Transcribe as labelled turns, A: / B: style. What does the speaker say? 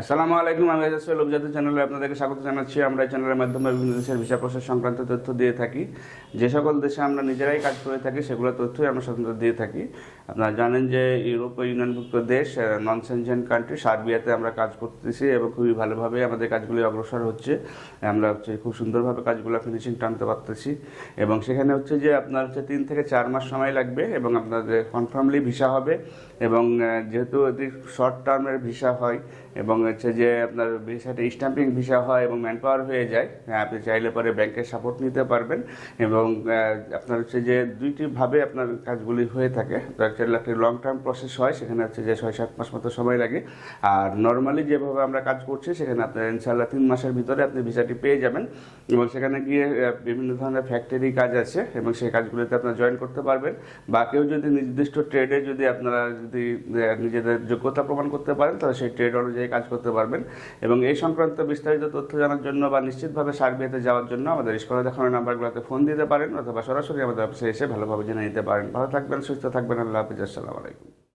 A: আসসালামু আলাইকুম, আমি এজাজুল লোকজাতি চ্যানেলে আপনাদেরকে স্বাগত জানাচ্ছি। আমরা এই চ্যানেলের মাধ্যমে বিভিন্ন দেশের ভিসা প্রসেস সংক্রান্ত তথ্য দিয়ে থাকি। যে সকল দেশে আমরা নিজেরাই কাজ করে থাকি, সেগুলো তথ্যই আমরা সাধারণত দিয়ে থাকি। আপনারা জানেন যে ইউরোপীয় ইউনিয়নভুক্ত দেশ নন সেনজেন কান্ট্রি সার্বিয়াতে আমরা কাজ করতেছি এবং খুবই ভালোভাবে আমাদের কাজগুলি অগ্রসর হচ্ছে। আমরা হচ্ছে খুব সুন্দরভাবে কাজগুলো ফিনিশিং টানতে পারতেছি। এবং সেখানে হচ্ছে যে আপনার হচ্ছে তিন থেকে চার মাস সময় লাগবে এবং আপনাদের কনফার্মলি ভিসা হবে। এবং যেহেতু এটি শর্ট টার্মের ভিসা হয় এবং হচ্ছে যে আপনার ভিসাটা স্ট্যাম্পিং ভিসা হয় এবং ম্যান পাওয়ার হয়ে যায় হ্যাঁ, আপনি চাইলে পরে ব্যাংকের সাপোর্ট নিতে পারবেন এবং আপনার হচ্ছে যে দুইটি ভাবে আপনার কাজগুলি হয়ে থাকে। একটা লং টার্ম প্রসেস হয় সেখানে হচ্ছে যে ছয় সাত মাস মতো সময় লাগে। আর নর্মালি যেভাবে আমরা কাজ করছি সেখানে আপনার ইনশাল্লাহ তিন মাসের ভিতরে আপনি ভিসাটি পেয়ে যাবেন। এবং সেখানে গিয়ে বিভিন্ন ধরনের ফ্যাক্টরি কাজ আছে এবং সেই কাজগুলোতে আপনারা জয়েন করতে পারবেন। বা কেউ যদি নির্দিষ্ট ট্রেডে যদি আপনারা যদি নিজেদের যোগ্যতা প্রমাণ করতে পারেন, তাহলে সেই ট্রেড অনুযায়ী কাজ করতে পারবেন। এবং এই সংক্রান্ত বিস্তারিত তথ্য জানার জন্য বা নিশ্চিতভাবে সার্বিয়াতে যাওয়ার জন্য আমাদের স্কুলে দেখানো নাম্বারগুলোতে ফোন দিতে পারেন অথবা সরাসরি আমাদের অফিসে এসে ভালোভাবে জেনে নিতে পারেন। ভালো থাকবেন, সুস্থ থাকবেন, আল্লাহ হাফিজ, আসসালামু আলাইকুম।